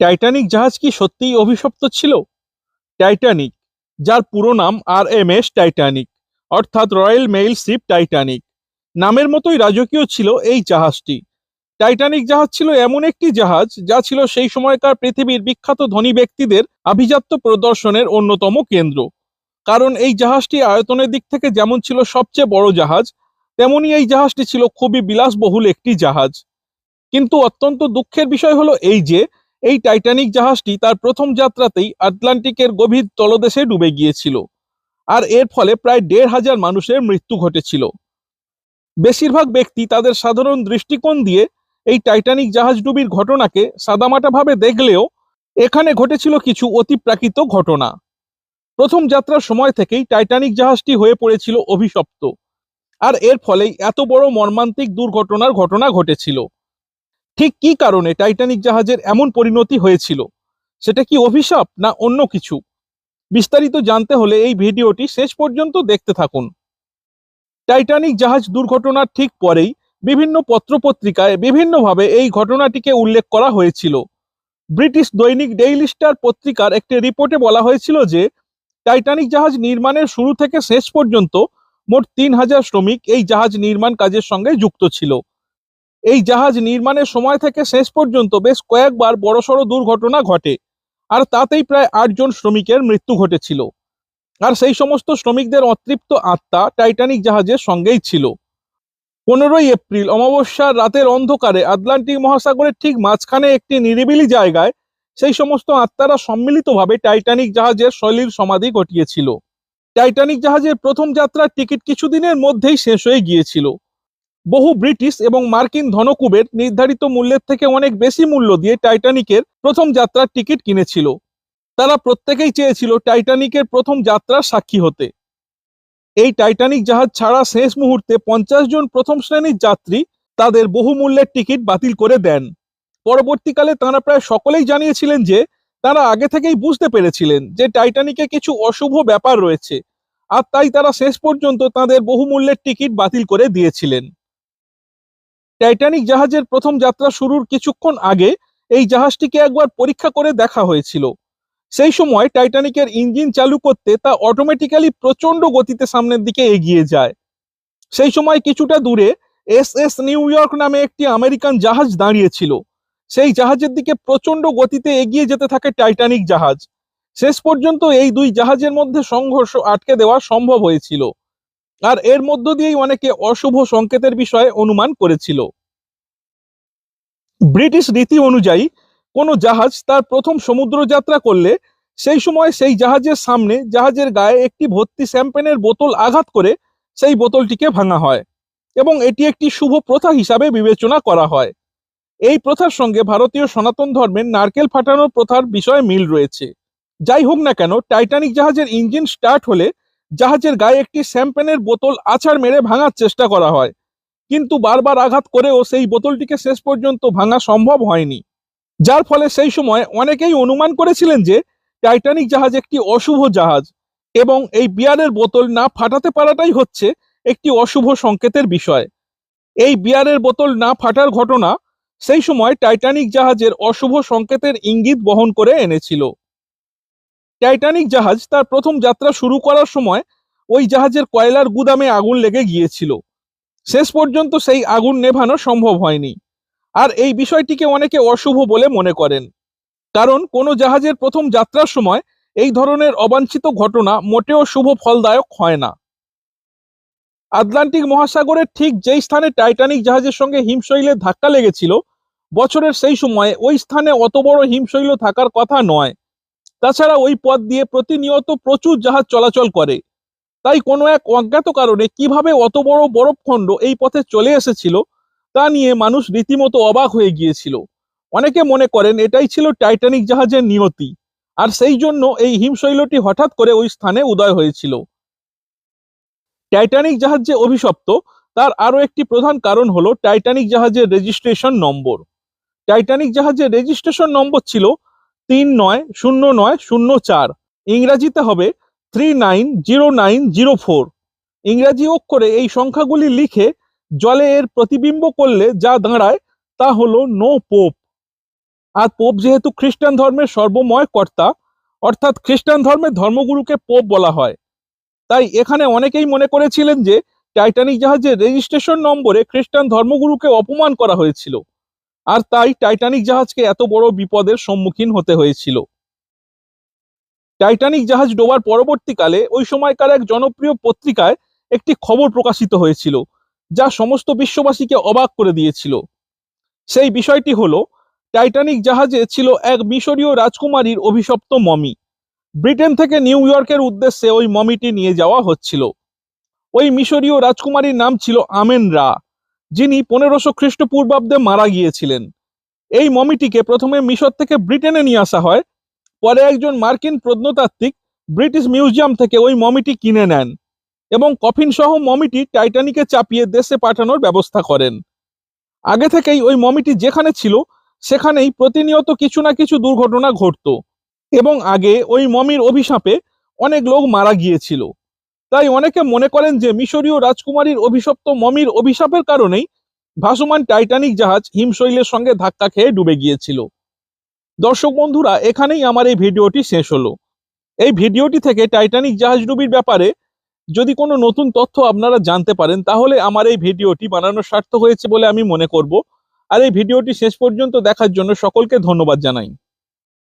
Titanic জাহাজ কি সত্যিই অভিশপ্ত ছিল? টাইটানিক যার পুরো নাম আর এম এস টাইটানিক অর্থাৎ রয়্যাল মেইল শিপ টাইটানিক নামের মতোই রাজকীয় ছিল এই জাহাজটি। টাইটানিক জাহাজ ছিল এমন একটি জাহাজ, যা ছিল সেই সময়কার পৃথিবীর বিখ্যাত ধনী ব্যক্তিদের আভিজাত্য প্রদর্শনের অন্যতম কেন্দ্র। কারণ এই জাহাজটি আয়তনের দিক থেকে যেমন ছিল সবচেয়ে বড় জাহাজ, তেমনি এই জাহাজটি ছিল খুবই বিলাসবহুল একটি জাহাজ। কিন্তু অত্যন্ত দুঃখের বিষয় হলো এই যে এই টাইটানিক জাহাজটি তার প্রথম যাত্রাতেই আটলান্টিকের গভীর তলদেশে ডুবে গিয়েছিল। আর এর ফলে প্রায় দেড় হাজার মানুষের মৃত্যু ঘটেছিল। বেশিরভাগ ব্যক্তি তাদের সাধারণ দৃষ্টিকোণ দিয়ে এই টাইটানিক জাহাজ ডুবির ঘটনাকে সাদামাটাভাবে দেখলেও এখানে ঘটেছিল কিছু অতিপ্রাকৃত ঘটনা। প্রথম যাত্রার সময় থেকেই টাইটানিক জাহাজটি হয়ে পড়েছিল অভিশপ্ত। আর এর ফলেই এত বড় মর্মান্তিক দুর্ঘটনার ঘটনা ঘটেছিল। ঠিক কি কারণে টাইটানিক জাহাজের এমন পরিণতি হয়েছিল? সেটা কি অভিশাপ না অন্য কিছু? বিস্তারিত জানতে হলে এই ভিডিওটি শেষ পর্যন্ত দেখতে থাকুন। টাইটানিক জাহাজ দুর্ঘটনার ঠিক পরেই বিভিন্ন পত্রপত্রিকায় বিভিন্নভাবে এই ঘটনাটিকে উল্লেখ করা হয়েছিল। ব্রিটিশ দৈনিক ডেইলি স্টার পত্রিকার একটি রিপোর্টে বলা হয়েছিল যে টাইটানিক জাহাজ নির্মাণের শুরু থেকে শেষ পর্যন্ত মোট তিন হাজার শ্রমিক এই জাহাজ নির্মাণ কাজের সঙ্গে যুক্ত ছিল। এই জাহাজ নির্মাণের সময় থেকে শেষ পর্যন্ত বেশ কয়েকবার বড়সড় দুর্ঘটনা ঘটে, আর তাতেই প্রায় আটজন শ্রমিকের মৃত্যু ঘটেছিল। আর সেই সমস্ত শ্রমিকদের অতৃপ্ত আত্মা টাইটানিক জাহাজের সঙ্গেই ছিল। পনেরোই এপ্রিল, অমাবস্যার রাতের অন্ধকারে আটলান্টিক মহাসাগরের ঠিক মাঝখানে একটি নিরিবিলি জায়গায় সেই সমস্ত আত্মারা সম্মিলিতভাবে টাইটানিক জাহাজের শৈলীর সমাধি ঘটিয়েছিল। টাইটানিক জাহাজের প্রথম যাত্রার টিকিট কিছুদিনের মধ্যেই শেষ হয়ে গিয়েছিল। বহু ব্রিটিশ এবং মার্কিন ধনকুবের নির্ধারিত মূল্যের থেকে অনেক বেশি মূল্য দিয়ে টাইটানিকের প্রথম যাত্রার টিকিট কিনেছিল। তারা প্রত্যেকেই চেয়েছিল টাইটানিকের প্রথম যাত্রার সাক্ষী হতে। এই টাইটানিক জাহাজ ছাড়া শেষ মুহূর্তে পঞ্চাশ জন প্রথম শ্রেণির যাত্রী তাদের বহু মূল্যের টিকিট বাতিল করে দেন। পরবর্তীকালে তারা প্রায় সকলেই জানিয়েছিলেন যে তারা আগে থেকেই বুঝতে পেরেছিলেন যে টাইটানিকে কিছু অশুভ ব্যাপার রয়েছে, আর তাই তারা শেষ পর্যন্ত তাদের বহু মূল্যের টিকিট বাতিল করে দিয়েছিলেন। টাইটানিক জাহাজের প্রথম যাত্রা শুরুর কিছুক্ষণ আগে এই জাহাজটিকে একবার পরীক্ষা করে দেখা হয়েছিল। সেই সময় টাইটানিকের ইঞ্জিন চালু করতে তা অটোমেটিক্যালি প্রচণ্ড গতিতে সামনের দিকে এগিয়ে যায়। সেই সময় কিছুটা দূরে এস এস নিউ ইয়র্ক নামে একটি আমেরিকান জাহাজ দাঁড়িয়েছিল। সেই জাহাজের দিকে প্রচণ্ড গতিতে এগিয়ে যেতে থাকে টাইটানিক জাহাজ। শেষ পর্যন্ত এই দুই জাহাজের মধ্যে সংঘর্ষ আটকে দেওয়া সম্ভব হয়েছিল। আর এর মধ্য দিয়েই অনেকে অশুভ সংকেতের বিষয়ে অনুমান করেছিল। ব্রিটিশ রীতি অনুযায়ী, কোনো জাহাজ তার প্রথম সমুদ্র যাত্রা করলে, সেই সময় সেই জাহাজের সামনে, জাহাজের গায়ে একটি ভর্তি শ্যাম্পেনের বোতল আঘাত করে সেই বোতলটিকে ভাঙা হয় এবং এটি একটি শুভ প্রথা হিসাবে বিবেচনা করা হয়। এই প্রথার সঙ্গে ভারতীয় সনাতন ধর্মের নারকেল ফাটানোর প্রথার বিষয়ে মিল রয়েছে। যাই হোক না কেন, টাইটানিক জাহাজের ইঞ্জিন স্টার্ট হলে জাহাজের গায়ে একটি শ্যাম্পেনের বোতল আছাড় মেরে ভাঙার চেষ্টা করা হয়। কিন্তু বারবার আঘাত করেও সেই বোতলটিকে শেষ পর্যন্ত ভাঙা সম্ভব হয়নি। যার ফলে সেই সময় অনেকেই অনুমান করেছিলেন যে, টাইটানিক জাহাজ একটি অশুভ জাহাজ এবং এই বিয়ারের বোতল না ফাটাতে পারাটাই হচ্ছে একটি অশুভ সংকেতের বিষয়। এই বিয়ারের বোতল না ফাটার ঘটনা সেই সময় টাইটানিক জাহাজের অশুভ সংকেতের ইঙ্গিত বহন করে এনেছিল। টাইটানিক জাহাজ তার প্রথম যাত্রা শুরু করার সময় ওই জাহাজের কয়লার গুদামে আগুন লেগে গিয়েছিল। শেষ পর্যন্ত সেই আগুন নেভানো সম্ভব হয়নি। আর এই বিষয়টিকে অনেকে অশুভ বলে মনে করেন। কারণ কোনো জাহাজের প্রথম যাত্রার সময় এই ধরনের অবাঞ্ছিত ঘটনা মোটেও শুভ ফলদায়ক হয় না। আটলান্টিক মহাসাগরের ঠিক যেই স্থানে টাইটানিক জাহাজের সঙ্গে হিমশৈলের ধাক্কা লেগেছিল, বছরের সেই সময়ে ওই স্থানে অত বড় হিমশৈল থাকার কথা নয়। তাছাড়া ওই পথ দিয়ে প্রতিনিয়ত প্রচুর জাহাজ চলাচল করে। তাই কোনো এক অজ্ঞাত কারণে কীভাবে অত বড় বরফখণ্ড এই পথে চলে এসেছিল, তা নিয়ে মানুষ রীতিমতো অবাক হয়ে গিয়েছিল। অনেকে মনে করেন এটাই ছিল টাইটানিক জাহাজের নিয়তি, আর সেই জন্য এই হিমশৈলটি হঠাৎ করে ওই স্থানে উদয় হয়েছিল। টাইটানিক জাহাজ যে অভিশপ্ত, তার আরও একটি প্রধান কারণ হলো টাইটানিক জাহাজের রেজিস্ট্রেশন নম্বর। টাইটানিক জাহাজের রেজিস্ট্রেশন নম্বর ছিল তিন নয়, শূন্য নয়, শূন্য চার। ইংরাজিতে হবে three nine zero nine zero four. ইংরাজি অক্ষরে এই সংখ্যাগুলি লিখে জলে এর প্রতিবিম্ব করলে যা দাঁড়ায় তা হলো নো পোপ। আর পোপ যেহেতু খ্রিস্টান ধর্মের সর্বময় কর্তা, অর্থাৎ খ্রিস্টান ধর্মের ধর্মগুরুকে পোপ বলা হয়। তাই এখানে অনেকেই মনে করেছিলেন যে টাইটানিক জাহাজের রেজিস্ট্রেশন নম্বরে খ্রিস্টান ধর্মগুরুকে অপমান করা হয়েছিল। আর তাই টাইটানিক জাহাজকে এত বড় বিপদের সম্মুখীন হতে হয়েছিল। টাইটানিক জাহাজ ডোবার পরবর্তীকালে ওই সময়কার এক জনপ্রিয় পত্রিকায় একটি খবর প্রকাশিত হয়েছিল, যা সমস্ত বিশ্ববাসীকে অবাক করে দিয়েছিল। সেই বিষয়টি হলো, টাইটানিক জাহাজে ছিল এক মিশরীয় রাজকুমারীর অভিশপ্ত মমি। ব্রিটেন থেকে নিউ ইয়র্কের উদ্দেশ্যে ওই মমিটি নিয়ে যাওয়া হচ্ছিল। ওই মিশরীয় রাজকুমারীর নাম ছিল আমেন রা। যিনি পনেরোশো খ্রিস্টপূর্বাব্দে মারা গিয়েছিলেন। এই মমিটিকে প্রথমে মিশর থেকে ব্রিটেনে নিয়ে আসা হয়, পরে একজন মার্কিন প্রত্নতাত্ত্বিক ব্রিটিশ মিউজিয়াম থেকে ওই মমিটি কিনে নেন এবং কফিন সহ মমিটি টাইটানিকে চাপিয়ে দেশে পাঠানোর ব্যবস্থা করেন। আগে থেকেই ওই মমিটি যেখানে ছিল, সেখানেই প্রতিনিয়ত কিছু না কিছু দুর্ঘটনা ঘটতো এবং আগে ওই মমির অভিশাপে অনেক লোক মারা গিয়েছিল। তাই অনেকে মনে করেন যে মিশরীয় রাজকুমারীর অভিশপ্ত মমির অভিশাপের কারণেই ভাসমান টাইটানিক জাহাজ হিমশৈলের সঙ্গে ধাক্কা খেয়ে ডুবে গিয়েছিল। দর্শক বন্ধুরা, এখানেই আমার এই ভিডিওটি শেষ হলো। এই ভিডিওটি থেকে টাইটানিক জাহাজ ডুবির ব্যাপারে যদি কোনো নতুন তথ্য আপনারা জানতে পারেন, তাহলে আমার এই ভিডিওটি বানানোর স্বার্থ হয়েছে বলে আমি মনে করব। আর এই ভিডিওটি শেষ পর্যন্ত দেখার জন্য সকলকে ধন্যবাদ জানাই।